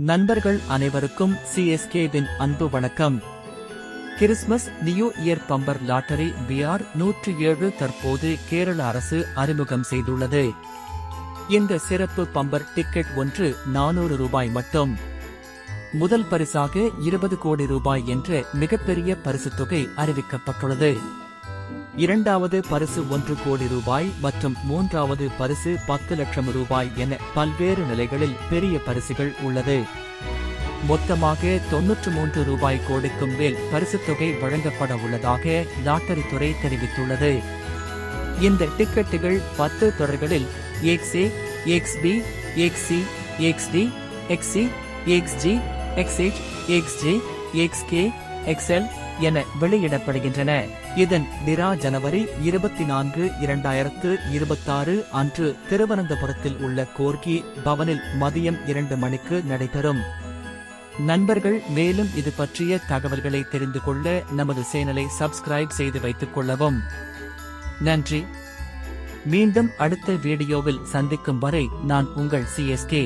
நண்பர்கள் அனைவருக்கும் சிஎஸ்கேவின் அன்பு வணக்கம். Christmas new year bumper lottery P R நூற்றி ஏழு தற்போது கேரள அரசு அறிமுகம் செய்துள்ளது. இந்த சிறப்பு பம்பர் டிக்கெட் ஒன்று நானூறு ரூபாய் மட்டும். முதல் பரிசாக இருபது கோடி ரூபாய் என்ற மிகப்பெரிய பரிசுத் தொகை அறிவிக்கப்பட்டுள்ளது. இரண்டாவது பரிசு ஒன்று கோடி ரூபாய் மற்றும் மூன்றாவது பரிசு பத்து லட்சம் ரூபாய் என பல்வேறு நிலைகளில் பெரிய பரிசுகள் உள்ளது. மொத்தமாக தொன்னூற்று மூன்று ரூபாய் கோடிக்கும் மேல் பரிசுத் தொகை வழங்கப்பட உள்ளதாக லாட்டரி துறை தெரிவித்துள்ளது. இந்த டிக்கெட்டுகள் பத்து தொடர்களில் XA XB XC XD XC XG XH XJ XK XL என வெளியிடப்படுகின்றன. இதன் டிரா ஜனவரி இருபத்தி நான்கு இரண்டாயிரத்து இருபத்தாறு அன்று திருவனந்தபுரத்தில் உள்ள கோர்கி பவனில் மதியம் இரண்டு மணிக்கு நடைபெறும். நண்பர்கள் மேலும் இது பற்றிய தகவல்களை தெரிந்து கொள்ள நமது சேனலை சப்ஸ்கிரைப் செய்து வைத்துக் கொள்ளவும். நன்றி. மீண்டும் அடுத்த வீடியோவில் சந்திக்கும் வரை நான் உங்கள் சிஎஸ்கே